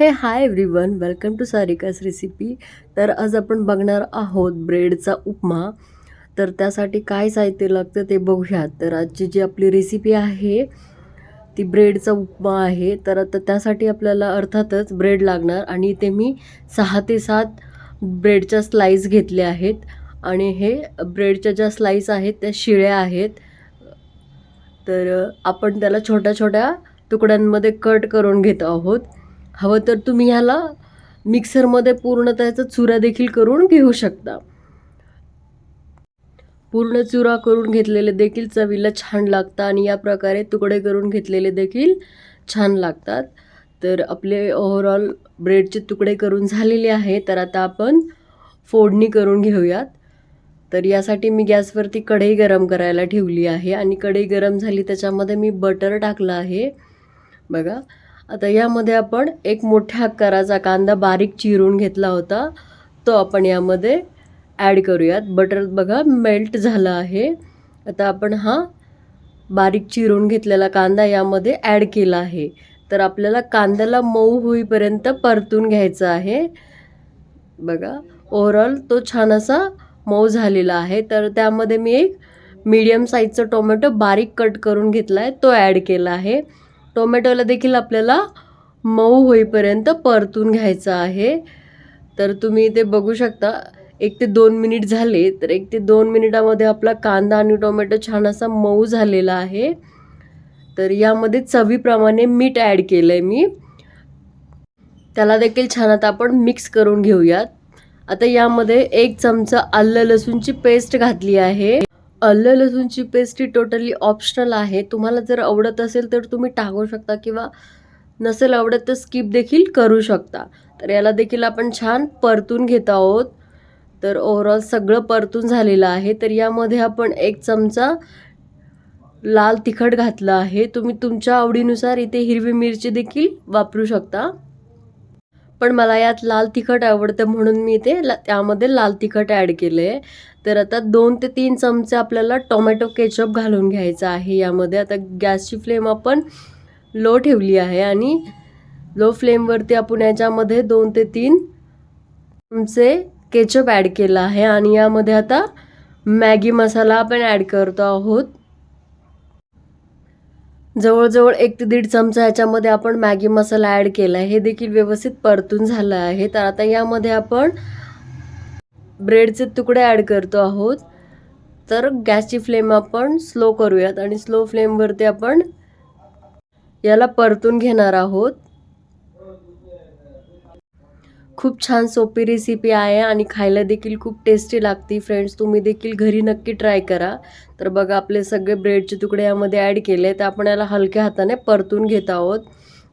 हे hi everyone welcome to Sarika's recipe तर आज आपण बघणार आहोत ब्रेडचा उपमा. तर त्यासाठी काय साहित्य लागतं ते बघूयात. तर आजची जी आपली रेसिपी आहे ती ब्रेडचा उपमा आहे. तर आता त्यासाठी आपल्याला अर्थातच ब्रेड लागणार आणि इथे मी सहा ते सात ब्रेडच्या स्लाईस घेतल्या आहेत. आणि हे ब्रेडच्या ज्या स्लाईस आहेत त्या शिळ्या आहेत. तर आपण त्याला छोट्या छोट्या तुकड्यांमध्ये कट करून घेत आहोत. हवं तर तुम्ही ह्याला मिक्सरमध्ये पूर्ण त्याचा चुरा देखील करून घेऊ शकता. पूर्ण चुरा करून घेतलेले देखील चवीला छान लागतं आणि या प्रकारे तुकडे करून घेतलेले देखील छान लागतात. तर आपले ओव्हरऑल ब्रेडचे तुकडे करून झालेले आहे तर आता आपण फोडणी करून घेऊयात. तर यासाठी मी गॅसवरती कढई गरम करायला ठेवली आहे आणि कढई गरम झाली त्याच्यामध्ये मी बटर टाकलं आहे. बघा आता यामध्ये आपण एक मोठ्या आकाराचा कांदा बारीक चिरून घेतला होता. तो आपण यामध्ये ॲड करूयात. बटर बघा मेल्ट झाला आहे. आता आपण हा बारीक चिरून घेतलेला कांदा यामध्ये ॲड केला आहे. तर आपल्याला कांद्याला मऊ होईपर्यंत परतून घ्यायचा आहे. बघा ओव्हरऑल तो छान असा मऊ झालेला आहे. तर त्यामध्ये मी एक मीडियम साईजचं टोमॅटो बारीक कट करून घेतला आहे तो ॲड केला आहे. टोमॅटोला देखील आपल्याला मऊ होईपर्यंत परतून घ्यायचं आहे. तर तुम्ही ते बघू शकता एक ते दोन मिनिट झाले तर एक ते दोन मिनिटामध्ये आपला कांदा आणि टोमॅटो छान असा मऊ झालेला आहे. तर यामध्ये चवीप्रमाणे मीठ ॲड केलं आहे मी. त्याला देखील छान आता आपण मिक्स करून घेऊयात. आता यामध्ये एक चमचा आलं लसूणची पेस्ट घातली आहे. आलं लसूणची पेस्ट ही टोटली ऑप्शनल आहे. तुम्हाला जर आवडत असेल तर तुम्ही टाकू शकता किंवा नसेल आवडत तर स्किप देखील करू शकता. तर याला देखील आपण छान परतून घेत आहोत. तर ओव्हरऑल सगळं परतून झालेलं आहे. तर यामध्ये आपण एक चमचा लाल तिखट घातलं आहे. तुम्ही तुमच्या आवडीनुसार इथे हिरवी मिरची देखील वापरू शकता. पण मला यात लाल तिखट आवडतं म्हणून मी ते ला त्यामध्ये लाल तिखट ॲड केलं आहे. तर आता दोन ते तीन चमचे आपल्याला टोमॅटो केचप घालून घ्यायचा आहे यामध्ये. आता गॅसची फ्लेम आपण लो ठेवली आहे आणि लो फ्लेमवरती आपण याच्यामध्ये दोन ते तीन चमचे केचप ॲड केला आहे. आणि यामध्ये आता मॅगी मसाला आपण ॲड करतो आहोत. जवळजवळ एक ते दीड चमचा याच्यामध्ये आपण मॅगी मसाला ॲड केला आहे. हे देखील व्यवस्थित परतून झालं आहे. तर आता यामध्ये आपण ब्रेडचे तुकडे ॲड करतो आहोत. तर गॅसची फ्लेम आपण स्लो करूयात आणि स्लो फ्लेमवरती आपण याला परतून घेणार आहोत. खूप छान सोपी रेसिपी आहे आणि खायला देखील खूप टेस्टी लागते. फ्रेंड्स तुम्ही देखील घरी नक्की ट्राय करा. तर बघा आपले सगळे ब्रेडचे तुकडे यामध्ये ॲड केले तर आपण याला हलक्या हाताने परतून घेत आहोत.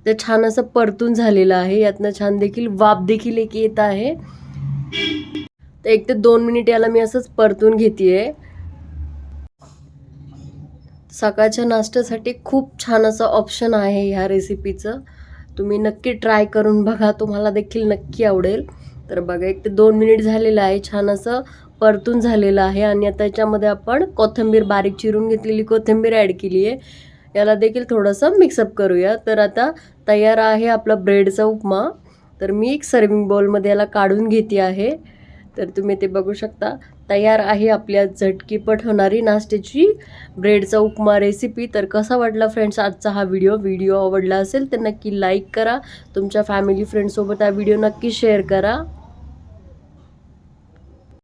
ते छान असं परतून झालेलं आहे. यातनं छान देखील वाफ देखील एक येत आहे. तर एक ते दोन मिनिट याला मी असंच परतून घेते सकाळच्या नाश्त्यासाठी खूप छान असं ऑप्शन आहे ह्या रेसिपीचं तुम्ही नक्की ट्राय करून बघा तुम्हाला देखील नक्की आवडेल. तर बघा एक ते दोन मिनिट झालेलं आहे. छान असं परतून झालेलं आहे आणि आता याच्यामध्ये आपण कोथिंबीर बारीक चिरून घेतलेली कोथिंबीर ॲड केली आहे. याला देखील थोडंसं मिक्सअप करूया. तर आता तयार आहे आपला ब्रेडचा उपमा. तर मी एक सर्विंग बॉलमध्ये याला काढून घेते आहे. तर तुम्ही ते बघू शकता. तयार आहे आपल्या झटकीपट होणारी नाश्त्याची ब्रेडचा उपमा रेसिपी तर कसा वाटला फ्रेंड्स आजचा हा व्हिडिओ व्हिडिओ आवडला असेल तर नक्की लाईक करा. तुमच्या फॅमिली फ्रेंडसोबत हा व्हिडिओ नक्की शेअर करा.